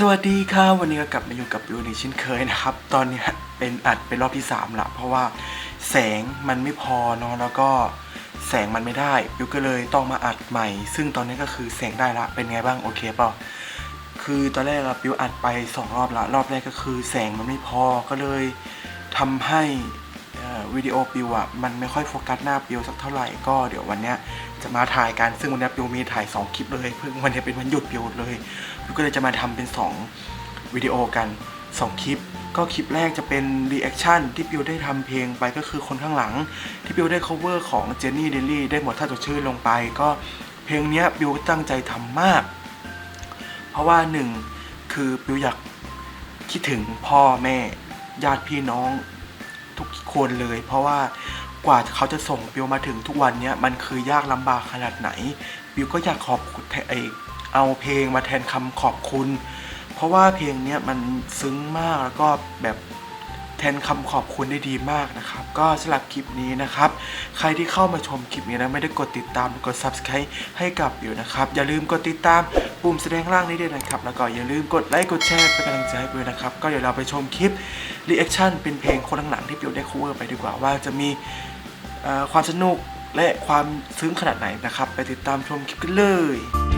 สวัสดีค่ะวันนี้ก็กลับมาอยู่กับบิวในเช่นเคยนะครับ ตอนนี้เป็นอัดเป็นรอบที่3ละเพราะว่าแสงมันไม่พอเนาะแล้วก็แสงมันไม่ได้บิวก็เลยต้องมาอัดใหม่ ซึ่งตอนนี้ก็คือแสงได้ละเป็นไงบ้างโอเคเปล่าคือตอนแรกอะบิวอัดไปสองรอบละรอบแรกก็คือ แสงมันไม่พอก็เลยทำให้วิดีโอปิวอะมันไม่ค่อยโฟกัสหน้าปิวสักเท่าไหร่ก็เดี๋ยววันเนี้ย จะมาถ่ายกันซึ่งวันนี้ปิวมีถ่ายสองคลิปเลย เพิ่งวันนี้เป็นวันหยุดปิวเลยปิวก็เลยจะมาทำเป็น 2 วิดีโอกัน 2 คลิป ก็คลิปแรกจะเป็นรีแอคชั่นที่ปิวได้ทำเพลงไปก็คือคนข้างหลัง ที่ปิวได้ cover ของเจนนี่เดลลี่ได้หมดถ้าตัวชื่อลงไป ก็เพลงนี้ปิวตั้งใจทำมาก เพราะว่าหนึ่งคือปิวอยากคิดถึงพ่อแม่ญาติพี่น้องทุกคนเลย เพราะว่า กว่าเขาจะส่งปิวมาถึงทุกวันเนี้ยมันคือยากลำบากขนาดไหนปิวก็อยากขอบคุณไอเอาเพลงมาแทนคำขอบคุณ เพราะว่าเพลงเนี้ยมันซึ้งมากแล้วก็แบบ แทนคำขอบคุณได้ดีมากนะครับ ก็สำหรับคลิปนี้นะครับ ใครที่เข้ามาชมคลิปนี้นะไม่ได้กดติดตามกด subscribe ให้กับอยู่นะครับ อย่าลืมกดติดตามปุ่มแสดงล่างนี้ด้วยนะครับ แล้วก็อย่าลืมกดไลค์กดแชร์เป็นกำลังใจให้ด้วยนะครับ ก็เดี๋ยวเราไปชมคลิป reaction เป็นเพลงคนหลังๆที่ปิวได้ cover ไปดีกว่าว่าจะมีความสนุกและความซึ้งขนาดไหนนะครับ ไปติดตามชมคลิปกันเลย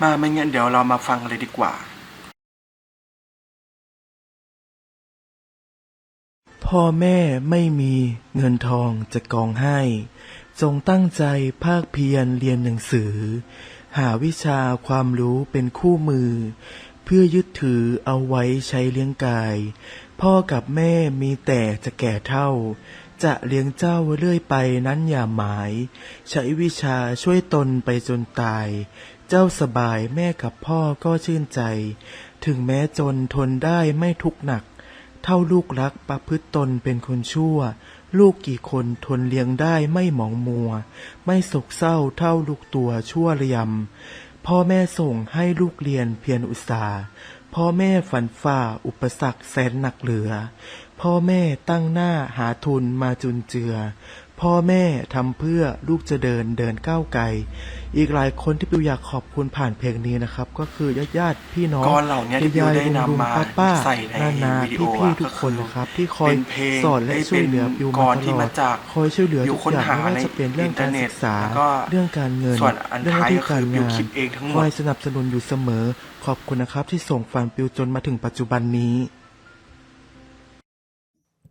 มาไม่งั้นเดี๋ยวเรามาฟังเลยดีกว่า พ่อแม่ไม่มีเงินทองจะกองให้ จงตั้งใจภาคเพียรเรียนหนังสือ หาวิชาความรู้เป็นคู่มือ เพื่อยึดถือเอาไว้ใช้เลี้ยงกาย พ่อกับแม่มีแต่จะแก่เท่าจะเลี้ยงเจ้าเรื่อยไปนั้นอย่าหมาย ใช้วิชาช่วยตนไปจนตาย เจ้าสบายแม่กับพ่อก็ชื่นใจ ถึงแม้จนทนได้ไม่ทุกหนัก เท่าลูกรักประพฤติตนเป็นคนชั่ว ลูกกี่คนทนเลี้ยงได้ไม่หมองมัว ไม่โศกเศร้าเท่าลูกตัวชั่วระยำ พ่อแม่ส่งให้ลูกเรียนเพียรอุตสาห์พ่อแม่ฝันฝ่าอุปสรรคแสนหนักเหลือ พ่อแม่ตั้งหน้าหาทุนมาจุนเจือ พ่อแม่ทำเพื่อลูกจะเดินเดินก้าวไกล อีกหลายคนที่ปิวอยากขอบคุณผ่านเพลงนี้นะครับ ก็คือญาติญาติๆพี่น้องก่อนเหล่านี้ที่ปิวได้นำมาลุงๆป้าๆใส่ในนานาวิดีโอพี่อะๆทุกคนก็คือนะครับ ที่คอยเป็นเพลงสอนและได้ช่วยเหลือเป็นปิวก่มาอนตที่ลอมาดจากคอยช่วยเหลือปิวทุกอย่างค้นหาไม่ว่าในจะเป็นเรื่องการศึกษาอินเทอร์เน็ตแล้วก็เรื่องการเงินส่วนอันเรื่องหน้าท้ายที่ก็คือการปิวงานคิดเองทั้งหมดคอยสนับสนุนอยู่เสมอ ขอบคุณนะครับที่ส่งฟันปิวจนมาถึงปัจจุบันนี้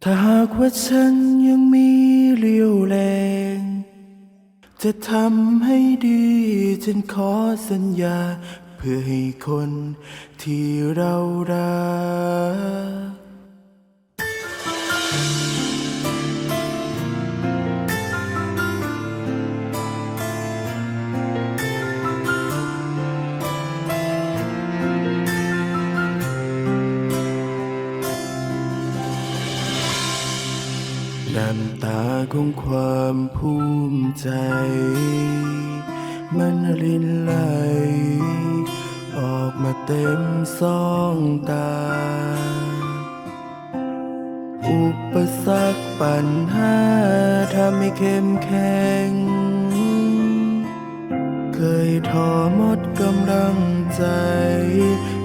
ถ้าหากว่าฉันยังมี เรียวแรง จะทำให้ดีฉันขอสัญญา เพื่อให้คนที่เรารัก น้ำตาของความภูมิใจ มันรินไหล ออกมาเต็มสองตา อุปสรรคปัญหาทำให้เข้มแข็ง เคยท้อหมดกำลังใจ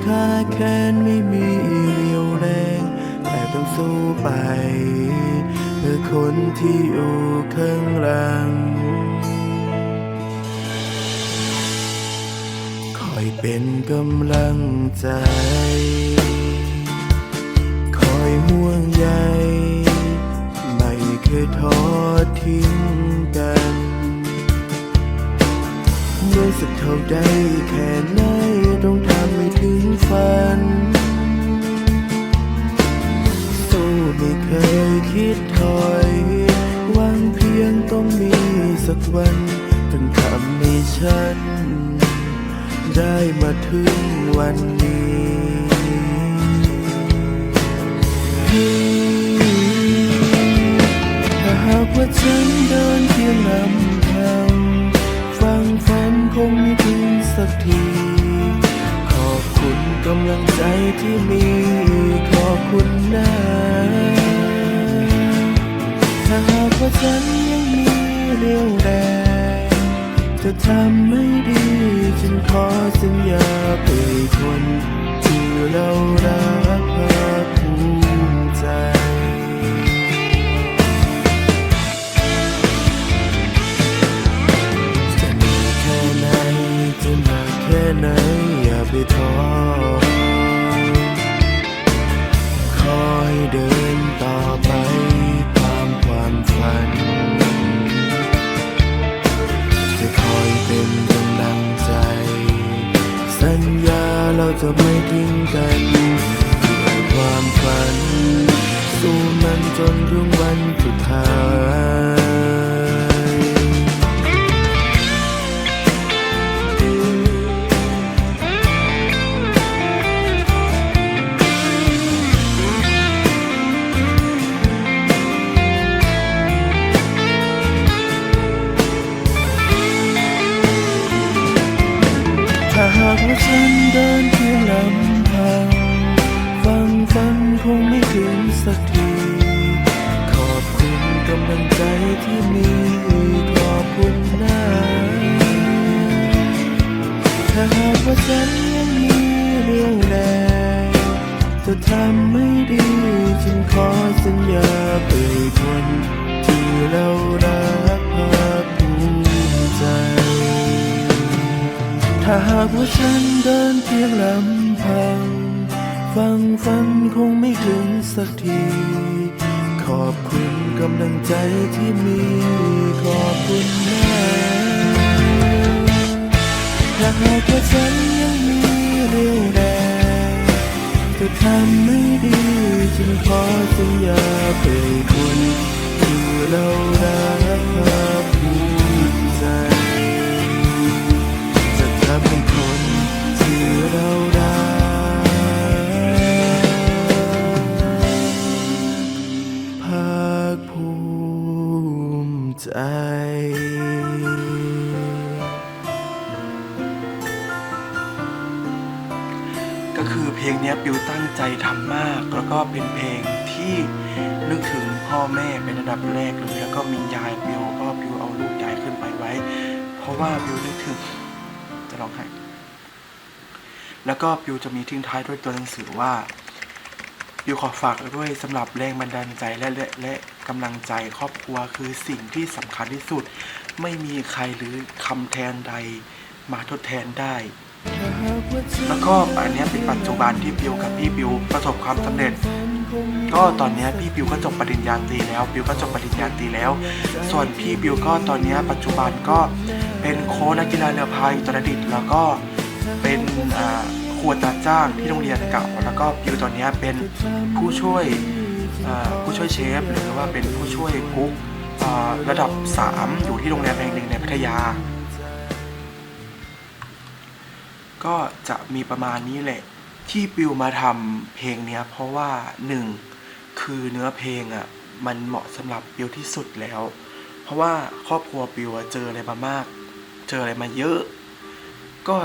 ขาแค้นไม่มีเรียวแรง แต่ต้องสู้ไป คือคนที่อยู่ข้างหลัง คอยเป็นกำลังใจ คอยห่วงใย ไม่เคยทอดทิ้งกันด้วยสักเท่าใดแค่ไหนต้องทำให้ถึงฝัน ไม่เคยคิดถอยหวังเพียงต้องมีสักวันถึงทำให้ฉัน ได้มาถึงวันนี้ถ้าหากว่าฉันเดินเพียงลำพังฟังฝันคงไม่ถึงสักที ขอบคุณกำลังใจที่มี ฉันยังมีเรี่ยวแรงจะทำไม่ดี จะไม่ทิ้งกันเพื่อความฝัน สู้มันจนยุ่งวัน ขอสัญญาไปคนที่เรารักภาคภูมิใจ ถ้าหากว่าฉันเดินเพียงลำพัง ฟังฝันคงไม่ถึงสักที ขอบคุณกำลังใจที่มี ขอบคุณนะถ้าหากว่าฉันยังมีเรี่ยวแรง จะทำไม่ดีฉันขอสัญญาเป็นคนที่เรารักภาคภูมิใจ ใจทำมาก แล้วก็เป็นเพลงที่นึกถึงพ่อแม่เป็นระดับแรกเลยแล้วก็มียายปิวก็ปิวเอารูปยายขึ้นไปไว้ เพราะว่าปิวนึกถึงจะร้องไห้แล้วก็ปิวจะมีทิ้งท้ายด้วยตัวหนังสือว่าปิวขอฝากด้วยสำหรับแรงบันดาลใจและและและกำลังใจครอบครัวคือสิ่งที่สำคัญที่สุด ไม่มีใครหรือคำแทนใดมาทดแทนได้ แล้วก็อันนี้เป็นปัจจุบันที่ปิวกับพี่ปิวประสบความสำเร็จ ก็ตอนนี้พี่ปิวก็จบปริญญาตรีแล้วปิวก็จบปริญญาตรีแล้ว ส่วนพี่ปิวก็ตอนนี้ปัจจุบันก็เป็นโค้ชนักกีฬาเรือพายอุตรดิตถ์แล้วก็เป็นครูอัตาจ้างที่โรงเรียนเก่า แล้วก็ปิวตอนนี้เป็นผู้ช่วยผู้ช่วยเชฟหรือว่าเป็นผู้ช่วยกุ๊กระดับ 3 อยู่ที่โรงแรมแห่งหนึ่งในพัทยา ก็จะมีประมาณนี้แหละ ที่ปิวมาทำเพลงเนี้ยเพราะว่าหนึ่งคือเนื้อเพลงอะมันเหมาะสำหรับปิวที่สุดแล้ว เพราะว่าครอบครัวปิวเจออะไรมามาก เจออะไรมาเยอะ ก็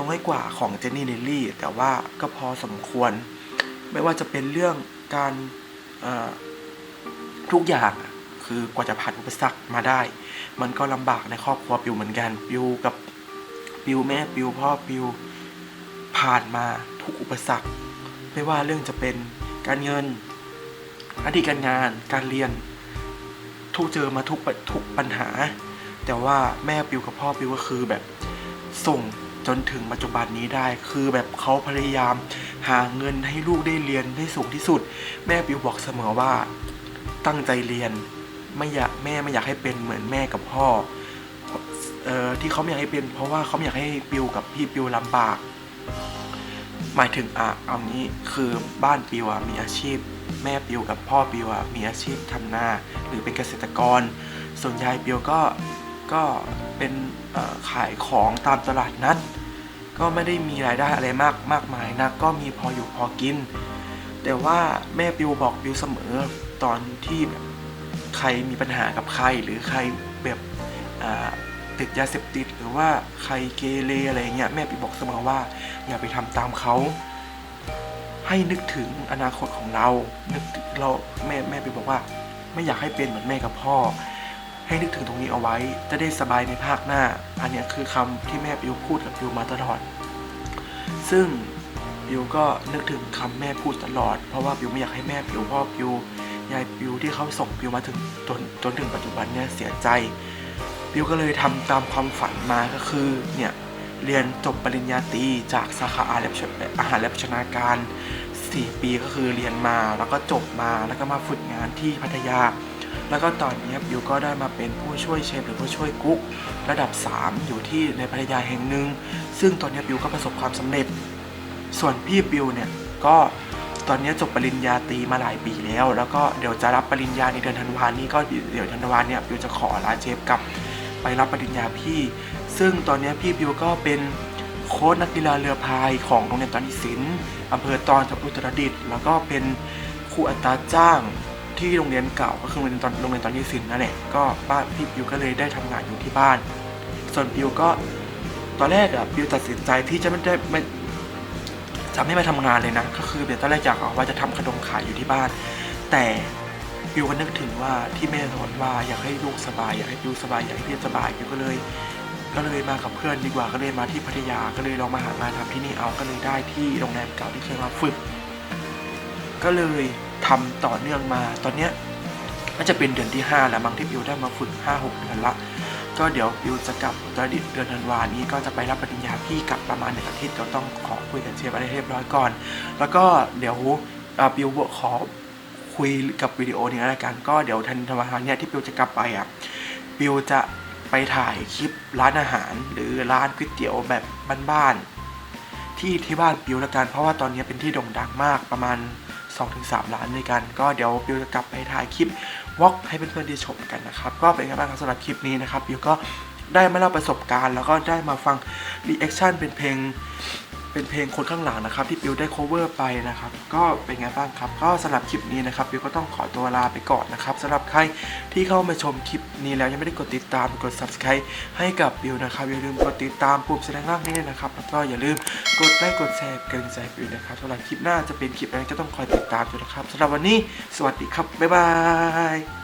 น้อยกว่าของเจนนี่เนลลี่ แต่ว่าก็พอสมควร ไม่ว่าจะเป็นเรื่องการทุกอย่างคือกว่าจะผ่านอุปสรรคมาได้ มันก็ลำบากในครอบครัวปิวเหมือนกันปิวกับ ปิวแม่ปิวพ่อปิว ผ่านมาทุกอุปสรรค ไม่ว่าเรื่องจะเป็นการเงินหน้าที่การงานการเรียน ทุกเจอมาทุกปัญทุกปัญหา แต่ว่าแม่ปิวกับพ่อปิวก็คือแบบส่งจนถึงปัจจุบันนี้ได้ คือแบบเขาพยายามหาเงินให้ลูกได้เรียนได้สูงที่สุด แม่ปิวบอกเสมอว่าตั้งใจเรียน ไม่อยากแม่ไม่อยากให้เป็นเหมือนแม่กับพ่อ เอ่อที่เขาไม่อยากให้เป็น เพราะว่าเขาไม่อยากให้ปิวกับพี่ปิวลำบาก หมายถึงอะเอางี้คือบ้านปิวอะมีอาชีพ แม่ปิวกับพ่อปิวอะมีอาชีพทำนาหรือเป็นเกษตรกร ส่วนยายปิวก็ก็เป็นเอ่อขายของตามตลาดนัด ก็ไม่ได้มีรายได้อะไรมากมากมายนะก็มีพออยู่พอกิน แต่ว่าแม่ปิวบอกปิวเสมอตอนที่แบบใครมีปัญหากับใครหรือใครแบบอ่า ติดยาเสพติดหรือว่าใครเกเรอะไรเงี้ยแม่ปิวบอกเสมอว่า อย่าไปทำตามเขา ให้นึกถึงอนาคตของเรา นึกเราแม่แม่ปิวบอกว่า ไม่อยากให้เป็นเหมือนแม่กับพ่อ ให้นึกถึงตรงนี้เอาไว้ จะได้สบายในภาคหน้า อันนี้คือคำที่แม่ปิวพูดกับปิวมาตลอด ซึ่งปิวก็นึกถึงคำแม่พูดตลอด เพราะว่าปิวไม่อยากให้แม่ปิวพ่อปิวยายปิวที่เขาส่งปิวมาถึงจนจนถึงปัจจุบันเนี่ยเสียใจ ปิวก็เลยทำตามความฝันมาก็คือเนี่ยเรียนจบปริญญาตรีจากสาขาอาหารและภาชอาหารชนาการ 4 ปีก็คือเรียนมาแล้วก็จบมาแล้วก็มาฝึกงานที่พัทยา แล้วก็ตอนนี้บิวก็ได้มาเป็นผู้ช่วยเชฟหรือผู้ช่วยกุ๊กระดับ 3 อยู่ที่ในพัทยาแห่งหนึ่งซึ่งตอนนี้บิวก็ประสบความสำเร็จ ส่วนพี่บิวเนี่ยก็ตอนนี้จบปริญญาตรีมาหลายปีแล้ว แล้วก็เดี๋ยวจะรับปริญญาในเดือนธันวานี้ก็เดี๋ยวธันวาเนี่ยบิวจะขอลาเชฟกับ ไปรับปริญญาพี่ ซึ่งตอนนี้พี่บิวก็เป็นโค้ชนักกีฬาเรือพายของโรงเรียนตอนนิสินอำเภอตอนจังหวัดอุตรดิตถ์แล้วก็เป็นครูอัตราจ้างที่โรงเรียนเก่าก็คือโรงเรียนตอนโรงเรียนตอนนิสินนั่นแหละก็บ้านพี่บิวก็เลยได้ทำงานอยู่ที่บ้าน ส่วนบิวก็ตอนแรกอะบิวตัดสินใจที่จะไม่ได้ไม่จะไม่มาทำงานเลยนะ ก็คือเดี๋ยวตอนแรกอยากว่าจะทำขนมขายอยู่ที่บ้าน แต่ บิวก็นึกถึงว่าที่แม่สอนว่าอยากให้ลูกสบายอยากให้บิวสบายอยากให้พี่สบายบิวก็เลย ก็เลยมากับเพื่อนดีกว่าก็เลยมาที่พัทยาก็เลยลองมาหางานทำที่นี่เอาก็เลยได้ที่โรงแรมเก่าที่เคยมาฝึก ก็เลยทำต่อเนื่องมาตอนเนี้ยน่าจะเป็นเดือนที่5แล้วมั้งที่บิวได้มาฝึก5-6เดือนละก็เดี๋ยวบิวจะกลับอุตรดิเดือนธันวานี้ก็จะไปรับปริญญาพี่กลับประมาณหนึ่งอาทิตย์ก็ต้องขอคุยกับเชฟอะไรเรียบร้อยก่อน แล้วก็เดี๋ยวบิวขอ คุยกับวิดีโอนี้แล้วกันก็เดี๋ยวทันทารเนี่ยที่บิวจะกลับไปอะบิวจะไปถ่ายคลิปร้านอาหาร หรือร้านก๋วยเตี๋ยวแบบบ้านๆที่ที่บ้านบิวแล้วกันเพราะว่าตอนนี้เป็นที่โด่งดังมากประมาณ 2-3 ล้านด้วยกัน ก็เดี๋ยวบิวจะกลับไปถ่ายคลิปวอล์กให้เพื่อนๆได้ชมกันนะครับก็เป็นไงบ้างสำหรับคลิปนี้นะครับบิวก็ได้มาเล่าประสบการณ์ แล้วก็ได้มาฟังรีแอคชั่นเป็นเพลง เป็นเพลงคนข้างหลังนะครับที่บิวได้ cover ไปนะครับ ก็เป็นไงบ้างครับ ก็สำหรับคลิปนี้นะครับบิวก็ต้องขอตัวลาไปก่อนนะครับสำหรับใครที่เข้ามาชมคลิปนี้แล้วยังไม่ได้กดติดตามกด subscribe ให้กับบิวนะครับอย่าลืมกดติดตามปุ่มแสดงล่างนี้นะครับแล้วก็อย่าลืมกดไลค์กดแชร์เป็นกำลังใจบิวนะครับสำหรับคลิปหน้าจะเป็นคลิปอะไรก็ต้องคอยติดตามดูนะครับสำหรับวันนี้สวัสดีครับบ๊ายบาย